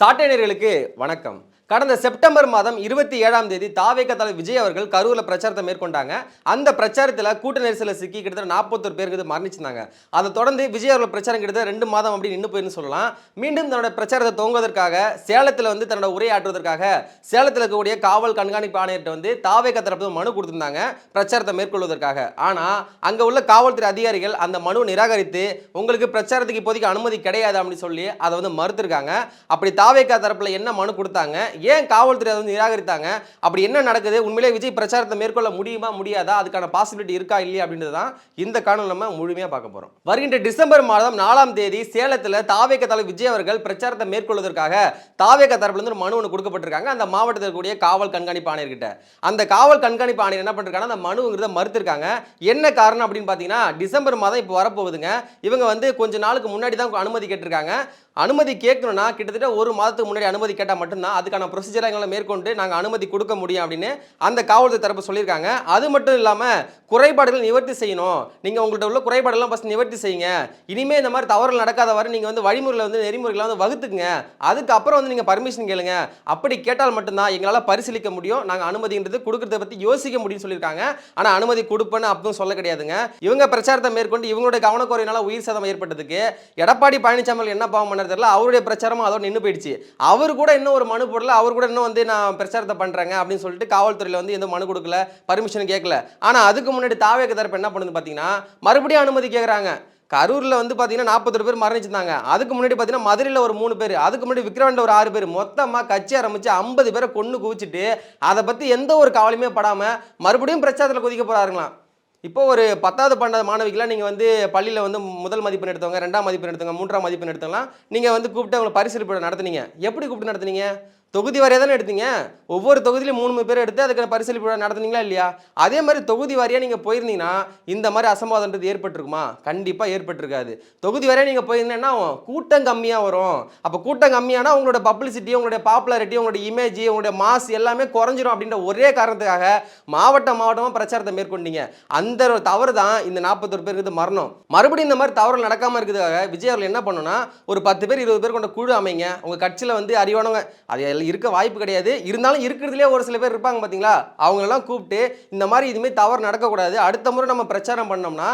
சாட்டையர்களுக்கு வணக்கம். கடந்த செப்டம்பர் மாதம் இருபத்தி ஏழாம் தேதி தாவேக தலைவர் விஜய் அவர்கள் கரூரில் பிரச்சாரத்தை மேற்கொண்டாங்க. அந்த பிரச்சாரத்தில் கூட்ட நெரிசலில் சிக்கி கிட்டத்தட்ட நாற்பத்தொரு பேருக்கு மரணிச்சிருந்தாங்க. அதை தொடர்ந்து விஜய் அவர்கள் பிரச்சாரம் கிட்டத்தட்ட ரெண்டு மாதம் அப்படி நின்று போயிருந்து சொல்லலாம். மீண்டும் தன்னோட பிரச்சாரத்தை துவங்குவதற்காக சேலத்தில் வந்து தன்னோட உரையாற்றுவதற்காக சேலத்தில் இருக்கக்கூடிய காவல் கண்காணிப்பு ஆணையர்கிட்ட வந்து தாவேக தரப்பு மனு கொடுத்துருந்தாங்க பிரச்சாரத்தை மேற்கொள்வதற்காக. ஆனால் அங்கே உள்ள காவல்துறை அதிகாரிகள் அந்த மனு நிராகரித்து உங்களுக்கு பிரச்சாரத்துக்கு இப்போதைக்கு அனுமதி கிடையாது அப்படின்னு சொல்லி அதை வந்து மறுத்திருக்காங்க. அப்படி தாவேக்கா தரப்பில் என்ன மனு கொடுத்தாங்க? ஏன் காவல்துறை அதை வந்து நிராகரித்தாங்க? அப்படி என்ன நடக்குது? உண்மையிலே விஜய் பிரச்சாரத்தை மேற்கொள்ள முடியுமா முடியாதா? அதுக்கான பாசிபிலிட்டி இருக்கா இல்லையா அப்படின்றது தான் இந்த காணொலி நம்ம முழுமையாக பார்க்க போகிறோம் வருகின்ற டிசம்பர் மாதம் நாலாம் தேதி சேலத்தில் தாவேக்க தலைவர் விஜய் அவர்கள் பிரச்சாரத்தை மேற்கொள்வதற்காக தாவேக்க தரப்புலேருந்து ஒரு மனு ஒன்று கொடுக்கப்பட்டிருக்காங்க. அந்த மாவட்டத்தில் இருக்கக்கூடிய காவல் கண்காணிப்பு ஆணையர்கிட்ட. அந்த காவல் கண்காணிப்பு ஆணையர் என்ன பண்ணிருக்காங்க அந்த மனுங்கிறத மறுத்திருக்காங்க. என்ன காரணம் அப்படின்னு பார்த்தீங்கன்னா டிசம்பர் மாதம் இப்போ வரப்போகுதுங்க. இவங்க வந்து கொஞ்ச நாளுக்கு முன்னாடி தான் அனுமதி கேட்டிருக்காங்க. அனுமதி கேட்கணும்னா கிட்டத்தட்ட ஒரு மாதத்துக்கு முன்னாடி அனுமதி கேட்டால் மட்டும்தான் அதுக்கான ப்ரொசீஜரை எங்களை மேற்கொண்டு நாங்கள் அனுமதி கொடுக்க முடியும் அப்படின்னு அந்த காவல்துறை தரப்பு சொல்லியிருக்காங்க. அது மட்டும் இல்லாமல் குறைபாடுகள் நிவர்த்தி செய்யணும். நீங்கள் உங்கள்கிட்ட உள்ள குறைபாடெல்லாம் ஃபஸ்ட் நிவர்த்தி செய்யுங்க. இனிமேல் இந்த மாதிரி தவறுகள் நடக்காதவாறு நீங்கள் வந்து வழிமுறையில் வந்து நெறிமுறைகளை வந்து வகுத்துக்குங்க. அதுக்கப்புறம் வந்து நீங்கள் பர்மிஷன் கேளுங்க. அப்படி கேட்டால் மட்டும்தான் எங்களால் பரிசீலிக்க முடியும். நாங்கள் அனுமதின்றது கொடுக்குறத பற்றி யோசிக்க முடியும்னு சொல்லியிருக்காங்க. ஆனால் அனுமதி கொடுப்பேன்னு அப்பவும் சொல்ல கிடையாதுங்க. இவங்க பிரச்சாரத்தை மேற்கொண்டு இவங்களுடைய கவனக்குறையினால உயிர் சேதம் ஏற்பட்டதுக்கு எடப்பாடி பழனிசாமி என்ன பாவம் பண்ணார் தெரியல? அவருடைய பிரச்சாரமும் அதோட நின்று போயிடுச்சு. அவர் கூட இன்னும் ஒரு மனு போடல. அவர் கூட இன்னும் வந்து நான் பிரச்சாரத்தை பண்ணுறேங்க அப்படின்னு சொல்லிட்டு காவல்துறையில் வந்து எந்த மனு கொடுக்கல பர்மிஷன் கேட்கல. ஆனால் அதுக்கு முன்னாடி தாவேக தரப்பு என்ன பண்ணுது பார்த்தீங்கன்னா மறுபடியும் அனுமதி கேட்குறாங்க கரூரில் வந்து பார்த்தீங்கன்னா நாற்பத்தொரு பேர் மரணிச்சிருந்தாங்க. அதுக்கு முன்னாடி பார்த்தீங்கன்னா மதுரையில் ஒரு மூணு பேர் அதுக்கு முன்னாடி விக்ரவாண்டில் ஒரு ஆறு பேர் மொத்தமாக கட்சி ஆரம்பித்து ஐம்பது பேரை கொண்டு குவிச்சிட்டு அதை பற்றி எந்த ஒரு கவலையுமே படாமல் மறுபடியும் பிரச்சாரத்தில் குதிக்க போகிறாருங்களாம் இப்போ ஒரு பத்தாவது பன்னெண்டாவது மாணவிகளாம் நீங்கள் வந்து பள்ளியில் வந்து முதல் மதிப்பெண் எடுத்தவங்க ரெண்டாம் மதிப்பெண் எடுத்தவங்க மூன்றாம் மதிப்பெண் எடுத்தவங்களாம் நீங்கள் வந்து கூப்பிட்டு அவங்களை பரிசீலிப்பு நடத்துனீங்க. எப்படி கூப்பிட்டு நடத்துனீங்க? தொகுதி வாரியாக தானே எடுத்தீங்க? ஒவ்வொரு தொகுதியிலும் மூணு மூணு பேர் எடுத்து அதுக்கு பரிசீலிப்பு நடத்துனீங்களா இல்லையா? அதே மாதிரி தொகுதி வாரியாக நீங்கள் போயிருந்தீங்கன்னா இந்த மாதிரி அசம்பாதன்றது ஏற்பட்டிருக்குமா? கண்டிப்பாக ஏற்பட்டிருக்காது. தொகுதி வாரியாக நீங்கள் போயிருந்தீங்கன்னா கூட்டம் கம்மியாக வரும். அப்போ கூட்டம் கம்மியானா உங்களோட பப்ளிசிட்டி உங்களுடைய பாப்புலாரிட்டி உங்களுடைய இமேஜ் உங்களுடைய மாஸ் எல்லாமே குறைஞ்சிரும் அப்படின்ற ஒரே காரணத்துக்காக மாவட்ட மாவட்டமாக பிரச்சாரத்தை மேற்கொண்டீங்க. அந்த தவறு தான் இந்த நாற்பத்தொரு பேருக்கு இது மரணம். மறுபடியும் இந்த மாதிரி தவறு நடக்காமல் இருக்கிறதுக்காக விஜய் அவர்கள் என்ன பண்ணுன்னா ஒரு பத்து பேர் இருபது பேர் கொண்ட குழு அமைங்க. உங்கள் கட்சியில் வந்து அறிவானவங்க அது இருக்க வாய்ப்பு கிடையாது. இருந்தாலும் இருக்கிறதுலே ஒரு சில பேர் இருப்பாங்க பார்த்தீங்களா அவங்களெல்லாம் கூப்பிட்டு இந்த மாதிரி இதுமாரி தவறு நடக்கக்கூடாது. அடுத்த முறை நம்ம பிரச்சாரம் பண்ணோம்னா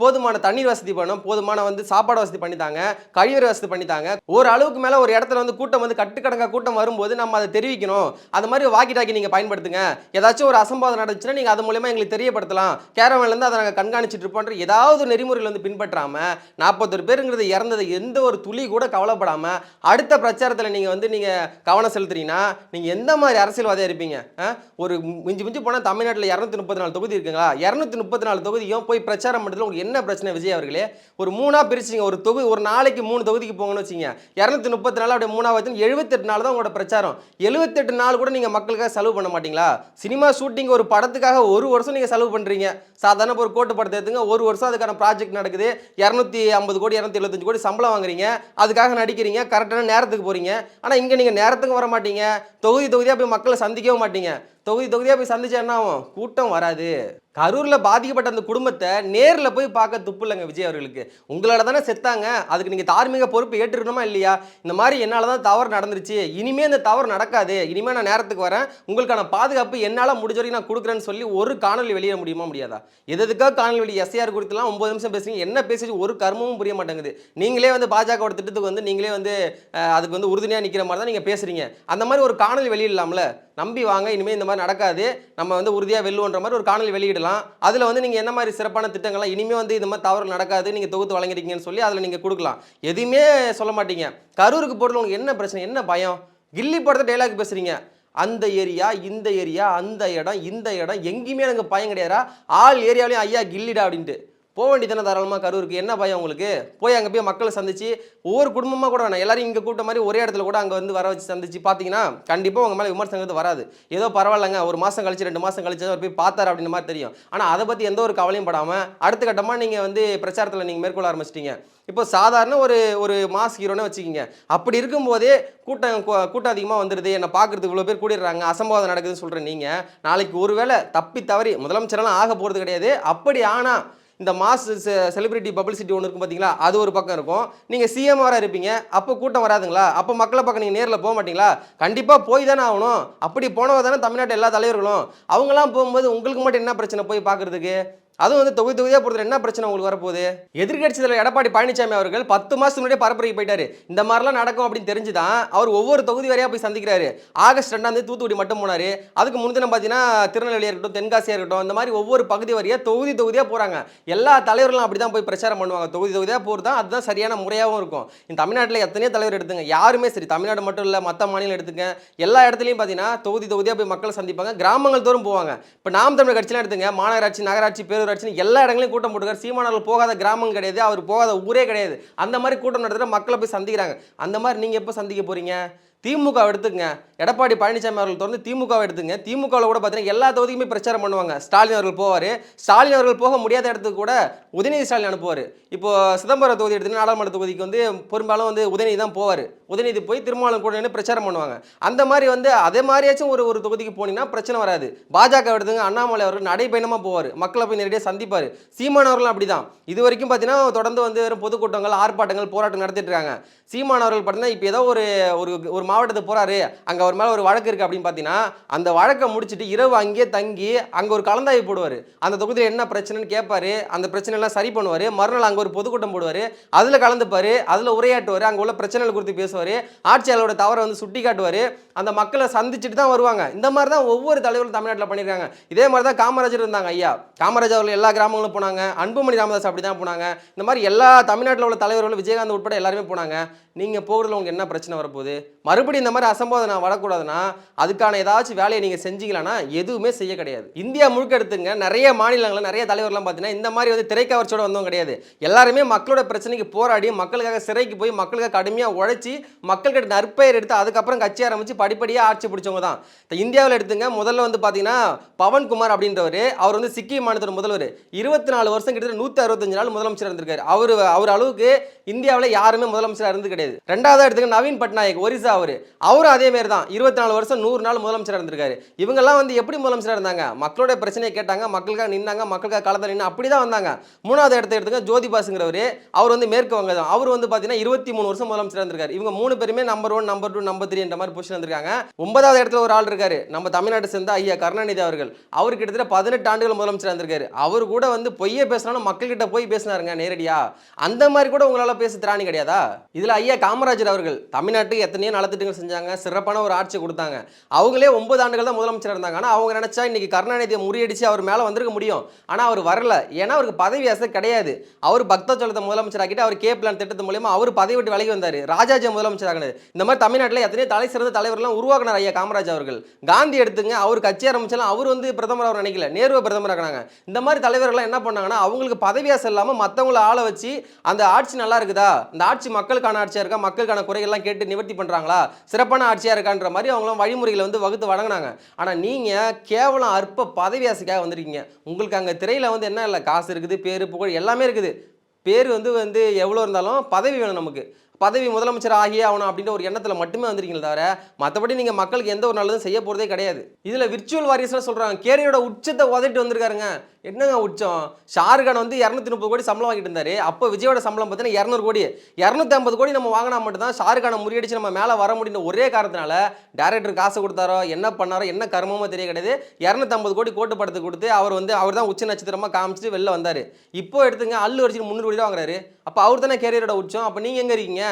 போதுமான தண்ணீர் வசதி பண்ணோம். போதுமான வந்து சாப்பாடு வசதி பண்ணித்தாங்க. கழிவறை வசதி பண்ணித்தாங்க. ஒரு அளவுக்கு மேலே ஒரு இடத்துல வந்து கூட்டம் வந்து கட்டுக்கடங்காக கூட்டம் வரும்போது நம்ம அதை தெரிவிக்கணும். அது மாதிரி வாக்கி டாக்கி நீங்கள் பயன்படுத்துங்க. ஏதாச்சும் ஒரு அசம்பாதம் நடந்துச்சுன்னா நீங்கள் அது மூலயமா எங்களுக்கு தெரியப்படுத்தலாம். கேரவன்லேருந்து அதை நாங்கள் கண்காணிச்சிட்டு இருப்போன்ற ஏதாவது ஒரு நெறிமுறைகள் வந்து பின்பற்றாமல் நாற்பத்தொரு பேருங்கிறது இறந்தது எந்த ஒரு துளி கூட கவலைப்படாமல் அடுத்த பிரச்சாரத்தில் நீங்கள் வந்து நீங்கள் கவனம் செலுத்துறீங்கன்னா நீங்கள் எந்த மாதிரி அரசியல்வாதியாக இருப்பீங்க? ஒரு மிஞ்சி மிஞ்சி போனால் தமிழ்நாட்டில் இரநூத்தி முப்பத்தி நாலு தொகுதி இருக்குங்களா? இரநூத்தி முப்பத்தி நாலு தொகுதியும் போய் பிரச்சாரம் பண்ணுறதுல உங்களுக்கு என்ன பிரச்சனை விஜய் அவர்களே? ஒரு மூணாக பிரிச்சிங்க ஒரு தொகுதி ஒரு நாளைக்கு மூணு தொகுதிக்கு போங்கன்னு வச்சிங்க. இரநூத்தி முப்பத்தி நாலு அப்படியே மூணாவது வச்சு எழுபத்தெட்டு நாள் தான் உங்களோட பிரச்சாரம். எழுபத்தெட்டு நாள் கூட நீங்கள் மக்களுக்காக செலவு பண்ண மாட்டீங்களா? சினிமா ஷூட்டிங் ஒரு படத்துக்காக ஒரு வருஷம் நீங்கள் செலவு பண்ணுறீங்க சாதாரண ஒரு கோட்டு படத்தை எடுத்துங்க ஒரு வருஷம் அதுக்கான ப்ராஜெக்ட் நடக்குது. இரநூத்தி ஐம்பது கோடி இரநூத்தி எழுபத்தஞ்சு கோடி சம்பளம் வாங்குறீங்க. அதுக்காக நடிக்கிறீங்க கரெக்டான நேரத்துக்கு போகிறீங்க ஆனால் இங்கே நீங்கள் நேரத்துக்கு வர மாட்டீங்க. தொகுதி தொகுதியாக போய் மக்களை சந்திக்கவும் மாட்டீங்க. தொகுதி தொகுதியாக போய் சந்திச்சா என்ன ஆகும்? கூட்டம் வராது. கரூரில் பாதிக்கப்பட்ட அந்த குடும்பத்தை நேரில் போய் பார்க்க துப்பு இல்லைங்க விஜய் அவர்களுக்கு. உங்களால் தானே செத்தாங்க. அதுக்கு நீங்கள் தார்மீக பொறுப்பு ஏற்றுக்கணுமா இல்லையா? இந்த மாதிரி என்னால் தான் தவறு நடந்துருச்சு. இனிமே இந்த தவறு நடக்காது. இனிமேல் நான் நேரத்துக்கு வரேன். உங்களுக்கான பாதுகாப்பு என்னால் முடிஞ்ச வரைக்கும் நான் கொடுக்குறேன்னு சொல்லி ஒரு காணொலி வெளியிட முடியுமா முடியாதா? எது எதுக்காக காணொலி வெளி எஸ்ஐஆர் குறித்துலாம் ஒம்பது நிமிஷம் பேசுறீங்க? என்ன பேசி ஒரு கர்மமும் புரிய மாட்டேங்குது. நீங்களே வந்து பாஜகவோட திட்டத்துக்கு வந்து நீங்களே வந்து அதுக்கு வந்து உறுதுணையாக நிற்கிற மாதிரி தான் நீங்கள் பேசுறீங்க. அந்த மாதிரி ஒரு காணொலி வெளியிடலாம்ல? நம்பி வாங்க. இனிமேல் இந்த மாதிரி நடக்காது. நம்ம வந்து உறுதியாக வெல்லுவோன்ற மாதிரி ஒரு காணொலி வெளியிடலாம். அதில் வந்து நீங்கள் என்ன மாதிரி சிறப்பான திட்டங்கள்லாம் இனிமேல் வந்து இது மாதிரி தவறு நடக்காது நீங்கள் தொகுத்து வழங்குறீங்கன்னு சொல்லி அதில் நீங்கள் கொடுக்கலாம். எதுவுமே சொல்ல மாட்டீங்க. கரூருக்கு போகிறது உங்களுக்கு என்ன பிரச்சனை என்ன பயம்? கில்லி படத்தை டைலாக் பேசுகிறீங்க அந்த ஏரியா இந்த ஏரியா அந்த இடம் இந்த இடம் எங்கேயுமே எனக்கு பயம் கிடையாதா ஆள் ஏரியாவிலையும் ஐயா கில்லிடா அப்படின்ட்டு. போக வேண்டியதானே தாராளமாக கரூருக்கு? என்ன பயம் உங்களுக்கு? போய் அங்கே போய் மக்களை சந்திச்சு ஒவ்வொரு குடும்பமாக கூட வேணாம். எல்லாரும் இங்கே கூட்ட மாதிரி ஒரே இடத்துல கூட அங்கே வந்து வர வச்சு சந்திச்சு பார்த்தீங்கன்னா கண்டிப்பாக உங்கள் மேலே விமர்சனங்கிறது வராது. ஏதோ பரவாயில்லைங்க ஒரு மாதம் கழிச்சு ரெண்டு மாதம் கழிச்சு அவர் போய் பார்த்தார் அப்படின்ற மாதிரி தெரியும். ஆனால் அதை பற்றி எந்த ஒரு கவலையும் படாமல் அடுத்த கட்டமாக நீங்கள் வந்து பிரச்சாரத்தில் நீங்கள் மேற்கொள்ள ஆரம்பிச்சிட்டீங்க. இப்போ சாதாரண ஒரு ஒரு மாஸ் ஹீரோனே வச்சுக்கிங்க. அப்படி இருக்கும்போதே கூட்டம் கூ- கூட்டம் அதிகமாக வந்துடுது என்னை பார்க்குறதுக்கு இவ்வளோ பேர் கூடிடுறாங்க. அசம்பாவிதம் நடக்குதுன்னு சொல்கிறேன் நீங்கள் நாளைக்கு ஒருவேளை தப்பி தவறி முதலமைச்சரெல்லாம் ஆக போகிறது கிடையாது. அப்படி ஆனால் இந்த மாஸ் செலிபிரிட்டி பப்ளிசிட்டி ஒன்று இருக்கும் பார்த்தீங்களா அது ஒரு பக்கம் இருக்கும். நீங்கள் சிஎம் வர இருப்பீங்க. அப்போ கூட்டம் வராதுங்களா? அப்போ மக்களை பக்கம் நீங்கள் நேரில் போக மாட்டீங்களா? கண்டிப்பாக போய் தானே ஆகணும். அப்படி போனவ தானே தமிழ்நாட்டு எல்லா தலைவர்களும். அவங்களாம் போகும்போது உங்களுக்கு மட்டும் என்ன பிரச்சனை? போய் பார்க்குறதுக்கு? அதுவும் வந்து தொகுதி தொகுதியாக பொறுத்தவரை என்ன பிரச்சனை உங்களுக்கு வரப்போகுது? எதிர்க்கட்சி தலைவர் எடப்பாடி பழனிசாமி அவர்கள் பத்து மாதத்துக்கு முன்னாடியே பரப்புரைக்கு போயிட்டாரு. இந்த மாதிரிலாம் நடக்கும் அப்படின்னு தெரிஞ்சு தான் அவர் ஒவ்வொரு தொகுதி வரையாக போய் சந்திக்கிறாரு. ஆகஸ்ட் ரெண்டாம் தேதி தூத்துக்குடி மட்டும் போனாரு. அதுக்கு முன்தினம் பார்த்தீங்கன்னா திருநெல்வேலியாக இருக்கட்டும் தென்காசியாக இருக்கட்டும் இந்த மாதிரி ஒவ்வொரு பகுதி வரையாக தொகுதி தொகுதியாக போகிறாங்க எல்லா தலைவர்களும் அப்படி தான் போய் பிரச்சாரம் பண்ணுவாங்க. தொகுதி தொகுதியாக போகிறது தான் அதுதான் சரியான முறையாகவும் இருக்கும். இந்த தமிழ்நாட்டில் எத்தனையோ தலைவர் எடுத்துங்க. யாருமே சரி தமிழ்நாடு மட்டும் இல்லை மற்ற மாநிலம் எடுத்துங்க. எல்லா இடத்துலையும் பார்த்தீங்கன்னா தொகுதி தொகுதியாக போய் மக்களை சந்திப்பாங்க. கிராமங்கள் தோறும் போவாங்க. இப்போ நாம் தமிழ் கட்சியெலாம் எடுத்துங்க. மாநகராட்சி நகராட்சி பேரூராட்சின்னு எல்லா இடங்களையும் கூட்டம் போட்டுக்கார் சீமானவர்கள் போகாத கிராமம் கிடையாது அவர் போகாத ஊரே கிடையாது. அந்த மாதிரி கூட்டம் நடத்துகிற மக்களை போய் சந்திக்கிறாங்க. அந்த மாதிரி நீங்கள் எப்போ சந்திக்க போகிறீங்க திமுக எடுத்துங்க எடப்பாடி பழனிசாமி அவர்கள் தொடர்ந்து திமுகவை எடுத்துங்க. திமுகவில் கூட பார்த்தீங்கன்னா எல்லா தொகுதிக்குமே பிரச்சாரம் பண்ணுவாங்க. ஸ்டாலின் அவர்கள் போவார். ஸ்டாலின் அவர்கள் போக முடியாத இடத்துக்கு கூட உதயநிதி ஸ்டாலின் அனுப்புவார். இப்போ சிதம்பரம் தொகுதி எடுத்துன்னா நாடாளுமன்ற தொகுதிக்கு வந்து பெரும்பாலும் வந்து உதயநிதி தான் போவார். உதயநிதி போய் திருமாவளவன் கூட நின்று பிரச்சாரம் பண்ணுவாங்க. அந்த மாதிரி வந்து அதே மாதிரியாச்சும் ஒரு ஒரு தொகுதிக்கு போனீங்கன்னா பிரச்சனை வராது. பாஜக எடுத்துங்க அண்ணாமலை அவர்கள் நடைபயணமாக போவார். மக்களை போய் நேரடியாக சந்திப்பார். சீமான் அவர்களும் அப்படிதான். இது வரைக்கும் பார்த்தீங்கன்னா தொடர்ந்து வந்து வெறும் பொதுக்கூட்டங்கள் ஆர்ப்பாட்டங்கள் போராட்டம் நடத்திட்டு இருக்காங்க. சீமான் அவர்கள் பார்த்தீங்கன்னா இப்போ ஏதோ ஒரு ஒரு ஒரு மாவட்டத்துக்கு போகிறாரு அங்கே அவர் மேலே ஒரு வழக்கு இருக்குது அப்படின்னு பார்த்தீங்கன்னா அந்த வழக்கை முடிச்சுட்டு இரவு அங்கேயே தங்கி அங்கே ஒரு கலந்தாய்வு போடுவார். அந்த தொகுதியில் என்ன பிரச்சனைன்னு கேட்பார் அந்த பிரச்சனைலாம் சரி பண்ணுவார். மறுநாள் அங்கே ஒரு பொதுக்கூட்டம் போடுவார். அதில் கலந்துப்பார் அதில் உரையாட்டுவார் அங்கே உள்ள பிரச்சனைகள் குறித்து பேசுவார். ஆட்சியாளரோட தவறை வந்து சுட்டி காட்டுவார் அந்த மக்களை சந்திச்சுட்டு தான் வருவாங்க. இந்த மாதிரி தான் ஒவ்வொரு தலைவரும் தமிழ்நாட்டில் பண்ணியிருக்காங்க. இதே மாதிரி தான் காமராஜர் இருந்தாங்க ஐயா. காமராஜர் அவர்கள் எல்லா கிராமங்களும் போனாங்க. அன்புமணி ராமதாஸ் அப்படி தான் போனாங்க. இந்த மாதிரி எல்லா தமிழ்நாட்டில் உள்ள தலைவர்களும் விஜயகாந்த் உட்பட எல்லாருமே போனாங்க. நீங்கள் போகிறதுல உங்களுக்கு என்ன பிரச்சனை வரப்போகுது? மறுபடியும் இந்த மாதிரி அசம்போதனை வரக்கூடாதுன்னா அதுக்கான ஏதாச்சும் வேலையை நீங்கள் செஞ்சீங்களான்னா எதுவுமே செய்ய கிடையாது. இந்தியா முழுக்க எடுத்துங்க நிறைய மாநிலங்களில் நிறைய தலைவர்லாம் பார்த்தீங்கன்னா இந்த மாதிரி வந்து திரைக்கவர்ச்சியோட வந்தவங்க கிடையாது. எல்லாருமே மக்களோட பிரச்சனைக்கு போராடி மக்களுக்காக சிறைக்கு போய் மக்களுக்காக கடுமையாக உழைச்சி மக்கள்கிட்ட நற்பெயர் எடுத்து அதுக்கப்புறம் கட்சி ஆரம்பித்து படிப்படியாக ஆட்சி பிடிச்சவங்க தான். இப்போ இந்தியாவில் எடுத்துங்க முதல்ல வந்து பார்த்தீங்கன்னா பவன்குமார் அப்படின்றவர் அவர் வந்து சிக்கிம் மாநிலத்தோட முதல்வர். இருபத்தி நாலு வருஷம் கிட்டத்தட்ட நூற்றி அறுபத்தஞ்சு நாள் முதலமைச்சர் இருந்திருக்காரு. அவர் அவர் அளவுக்கு இந்தியாவில் யாருமே முதலமைச்சராக இருந்து கிடையாது. ரெண்டாவது எடுத்துக்க நவீன் பட்நாயக் ஒரிசா அவர். அவர். அவரும் அதே மாதிரி தான். இருபத்தி நாலு வருஷம் நூறு நாள் முதலமைச்சராக இருந்திருக்காரு. இவங்கெல்லாம் வந்து எப்படி முதலமைச்சராக இருந்தாங்க? மக்களுடைய பிரச்சனையை கேட்டாங்க மக்களுக்காக நின்னாங்க மக்களுக்காக கலந்து நின்று அப்படி தான் வந்தாங்க. மூணாவது இடத்த எடுத்துக்க ஜோதிபாஸுங்கிறவர் அவர் வந்து மேற்கு வங்க தான் அவர் வந்து பார்த்தீங்கன்னா இருபத்தி மூணு வருஷம் முதலமைச்சராக இருந்திருக்காரு. இவங்க மூணு பேருமே number one number two number three என்ற மாதிரி பொசிஷன் வந்திருக்காங்க ஒன்பதாவது இடத்துல ஒரு ஆள் இருக்காரு. நம்ம தமிழ்நாட்டை சேர்ந்த ஐயா கருணாநிதி அவர்கள். அவர் கிட்டத்தட்ட பதினெட்டு ஆண்டுகள் முதலமைச்சராக இருந்திருக்காரு. அவர் கூட வந்து பொய்யே பேசினாலும் மக்கள்கிட்ட போய் பேசினாருங்க நேரடியா. அந்த மாதிரி கூட உங்களால் பேச திராணி கிடையாதா? இதில் ஐயா காமராஜர் அவர்கள் தமிழ்நாட்டுக்கு எத்தனையோ நலத்து நலத்திட்டங்கள் செஞ்சாங்க சிறப்பான ஒரு ஆட்சி கொடுத்தாங்க. அவங்களே ஒன்பது ஆண்டுகள் தான் முதலமைச்சர் இருந்தாங்க. ஆனால் அவங்க நினைச்சா இன்னைக்கு கருணாநிதியை முறியடிச்சு அவர் மேலே வந்திருக்க முடியும். ஆனால் அவர் வரல. ஏன்னா அவருக்கு பதவி ஆசை கிடையாது. அவர் பக்தச்சோளத்தை முதலமைச்சர் ஆக்கிட்டு அவர் கே பிளான் திட்டத்து மூலியமா அவர் பதவி விட்டு விலகி வந்தார். ராஜாஜி முதலமைச்சர் ஆகினது இந்த மாதிரி தமிழ்நாட்டில் எத்தனையோ தலை சிறந்த தலைவர்லாம் உருவாக்குனார் ஐயா காமராஜ் அவர்கள். காந்தி எடுத்துங்க அவர் கட்சி ஆரம்பிச்சாலும் அவர் வந்து பிரதமர் அவர் நினைக்கல. நேருவை பிரதமர் ஆகினாங்க இந்த மாதிரி தலைவர்கள்லாம் என்ன பண்ணாங்கன்னா அவங்களுக்கு பதவி ஆசை இல்லாமல் மற்றவங்கள ஆள வச்சு அந்த ஆட்சி நல்லா இருக்குதா? இந்த ஆட்சி மக்களுக்கான ஆட்சியாக இருக்கா? மக்களுக்கான குறைகள்லாம் கேட்டு நிவர்த்தி பண்ணுறாங்களா சிறப்பான ஆட்சியாக இருக்கான்ற மாதிரி அவங்களாம் வழிமுறைகளை வந்து வகுத்து வழங்கினாங்க. ஆனால் நீங்கள் கேவலம் அற்ப பதவி வந்திருக்கீங்க. உங்களுக்கு அங்கே திரையில் வந்து என்ன இல்லை? காசு இருக்குது பேர் புகழ் எல்லாமே இருக்குது. பேர் வந்து வந்து எவ்வளோ இருந்தாலும் பதவி வேணும் நமக்கு. பதவி முதலமைச்சர் ஆகியே ஆகணும் அப்படின்ற ஒரு எண்ணத்தில் மட்டுமே வந்திருக்கீங்களே தவிர மற்றபடி நீங்கள் மக்களுக்கு எந்த ஒரு நல்லதும் செய்ய போகிறதே கிடையாது. இதில் விர்ச்சுவல் வாரியஸ்லாம் சொல்கிறாங்க கேரியோட உச்சத்தை உதட்டு வந்திருக்காருங்க. என்னங்க உச்சம்? ஷாருக்கான் வந்து இரநூத்தி முப்பது கோடி சம்பளம் வாங்கிட்டு இருந்தாரு. அப்போ விஜயோட சம்பளம் பார்த்தீங்கன்னா இரநூறு கோடி. இரநூத்தி ஐம்பது கோடி நம்ம வாங்கினா மட்டும்தான் ஷாருக்கானை முறியடிச்சு நம்ம மேலே வர முடியும் ஒரே காரணத்தினால டேரக்டர் காசு கொடுத்தாரோ என்ன பண்ணாரோ என்ன கர்மமோ தெரிய கிடையாது. இரநூத்தம்பது கோடி கோட்டு படத்துக்கு கொடுத்து அவர் வந்து அவர் தான் உச்ச நட்சத்திரமாக காமிச்சிட்டு வெளில வந்தார். இப்போ எடுத்துங்க அல்லு வரைக்கும் முந்நூறு கோடி தான் வாங்குறாரு. அப்போ அவர் தானே கேரியரோட உச்சம்? அப்போ நீங்கள் எங்கே இருக்கீங்க?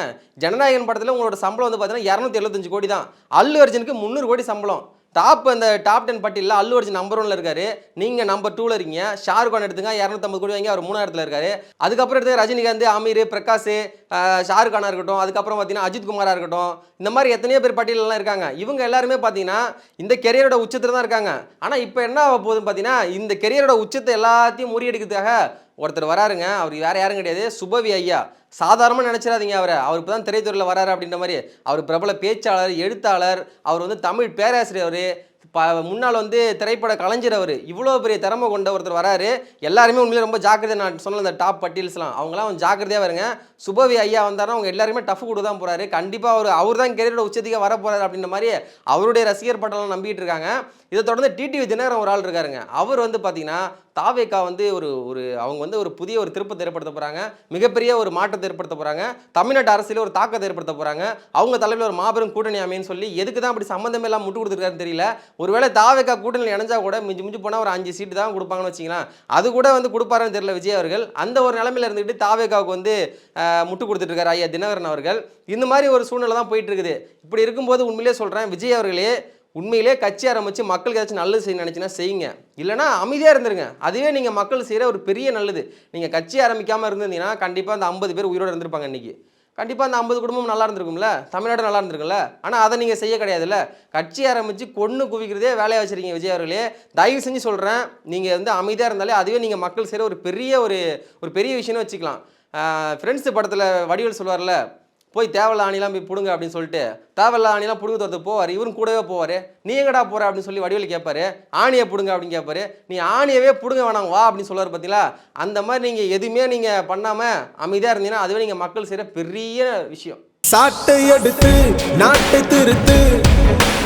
ஜனநாயகன் படத்தில் உங்களோட சம்பளம் வந்து பார்த்தீங்கன்னா இரநூத்தி எழுபத்தஞ்சு கோடி தான். அல்லு அர்ஜுனுக்கு முந்நூறு கோடி சம்பளம். டாப் அந்த டாப் டென் பட்டியலில் அல்லு அர்ஜுன் நம்பர் ஒன்ல இருக்காரு. நீங்கள் நம்பர் டூவில் இருக்கீங்க. ஷாருக் கான் எடுத்துங்க. இரநூத்தம்பது கோடி வாங்கி அவர் மூணாயிரத்தில் இருக்காரு. அதுக்கப்புறம் எடுத்து ரஜினிகாந்த் அமீர் பிரகாஷ் ஆஹ் ஷாருக் இருக்கட்டும் அதுக்கப்புறம் பார்த்தீங்கன்னா அஜித் குமாராக இருக்கட்டும் இந்த மாதிரி எத்தனையோ பேர் பட்டியலெலாம் இருக்காங்க. இவங்க எல்லாருமே பார்த்தீங்கன்னா இந்த கெரியரோட உச்சத்தில் தான் இருக்காங்க. ஆனால் இப்போ என்ன ஆக போகுதுன்னு பார்த்தீங்கன்னா இந்த கெரியரோட உச்சத்தை எல்லாத்தையும் முறியடிக்கிறதுக்காக ஒருத்தர் வராருங்க. அவர் வேறு யாரும் கிடையாது. சுபவி ஐயா. சாதாரணமாக நினச்சிடாதீங்க அவரை. அவர் இப்போ தான் திரைத்துறையில் வராரு அப்படின்ற மாதிரி. அவர் பிரபல பேச்சாளர் எழுத்தாளர் அவர் வந்து தமிழ் பேராசிரியர் ப முன்னால் வந்து திரைப்பட கலைஞர் அவர். இவ்வளோ பெரிய திறமை கொண்ட ஒருத்தர் வராரு. எல்லாருமே உண்மையிலே ரொம்ப ஜாக்கிரதை நான் சொன்ன அந்த டாப் பட்டியல்ஸ்லாம் அவங்களாம் ஜாக்கிரதையாக வருங்க. சுபவி ஐயா வந்தாருன்னா அவங்க எல்லாருமே டஃப் கொடுத்து தான் போகிறாரு கண்டிப்பாக அவர் அவர் தான் கெரியரோட உச்சத்துக்கே வர போகிறாரு அப்படின்ற மாதிரி அவருடைய ரசிகர் பட்டம்லாம் நம்பிக்கிட்டு இருக்காங்க. இதை தொடர்ந்து டிடிவி தினகரன் ஒரு ஆள் இருக்காருங்க. அவர் வந்து பார்த்தீங்கன்னா தாவேக்கா வந்து ஒரு ஒரு அவங்க வந்து ஒரு புதிய ஒரு திருப்பத்தை ஏற்படுத்த போகிறாங்க மிகப்பெரிய ஒரு மாற்றத்தை ஏற்படுத்த போகிறாங்க தமிழ்நாட்டு அரசியல ஒரு தாக்கத்தை ஏற்படுத்த போகிறாங்க அவங்க தலைவில் ஒரு மாபெரும் கூட்டணி அமைன்னு சொல்லி எதுக்கு தான் அப்படி சம்மந்தமே எல்லாம் முட்டு கொடுத்துருக்காருன்னு தெரியல. ஒருவேளை தாவேக்கா கூட்டணி இணைஞ்சா கூட மிஞ்சி மிஞ்சி போனால் ஒரு அஞ்சு சீட்டு தான் கொடுப்பாங்கன்னு வச்சிங்களேன் அது கூட வந்து கொடுப்பாருன்னு தெரியல விஜய் அவர்கள். அந்த ஒரு நிலமையில இருந்துக்கிட்டு தாவேக்காவுக்கு வந்து முட்டு கொடுத்துட்ருக்காரு ஐயா தினகரன் அவர்கள். இந்த மாதிரி ஒரு சூழ்நிலை தான் போயிட்டு இருக்குது. இப்படி இருக்கும்போது உண்மையிலே சொல்கிறேன் விஜய் அவர்களே உண்மையிலே கட்சி ஆரம்பித்து மக்களுக்கு ஏதாச்சும் நல்லது செய்ய நினச்சின்னா செய்யுங்க. இல்லைனா அமைதியாக இருந்துருங்க. அதுவே நீங்கள் மக்கள் செய்கிற ஒரு பெரிய நல்லது. நீங்கள் கட்சி ஆரம்பிக்காமல் இருந்திருந்தீங்கன்னா கண்டிப்பாக அந்த ஐம்பது பேர் உயிரோடு இருந்திருப்பாங்க இன்றைக்கி கண்டிப்பாக அந்த ஐம்பது குடும்பம் நல்லா இருந்திருக்கும்ல? தமிழ்நாடு நல்லா இருந்திருக்குல்ல ஆனால் அதை நீங்கள் செய்ய கிடையாதுல்ல. கட்சி ஆரம்பித்து கொன்று குவிக்கிறதே வேலையை வச்சிருக்கீங்க விஜய் அவர்களே. தயவு செஞ்சு சொல்கிறேன் நீங்கள் வந்து அமைதியாக இருந்தாலே அதுவே நீங்கள் மக்கள் செய்கிற ஒரு பெரிய ஒரு ஒரு பெரிய விஷயம்னு வச்சுக்கலாம். ஃப்ரெண்ட்ஸ் படத்தில் வடிவல் சொல்லுவார்ல போய் தேவையில்ல ஆணிலாம் போய் பிடுங்க அப்படின்னு சொல்லிட்டு தேவையில்ல ஆணிலாம் பிடுங்க தோத்து போவார். இவரும் கூடவே போவார். நீ எங்கடா போகிற அப்படின்னு சொல்லி வடிவில் கேட்பாரு ஆணியை பிடுங்க அப்படின்னு கேட்பாரு நீ ஆணியவே பிடுங்க வேணாம் வா அப்படின்னு சொல்லுவார் பார்த்தீங்களா அந்த மாதிரி நீங்கள் எதுவுமே நீங்கள் பண்ணாமல் அமைதியாக இருந்தீங்கன்னா அதுவே நீங்கள் மக்கள் செய்கிற பெரிய விஷயம். சாட்டை எடுத்து நாட்டை திருத்து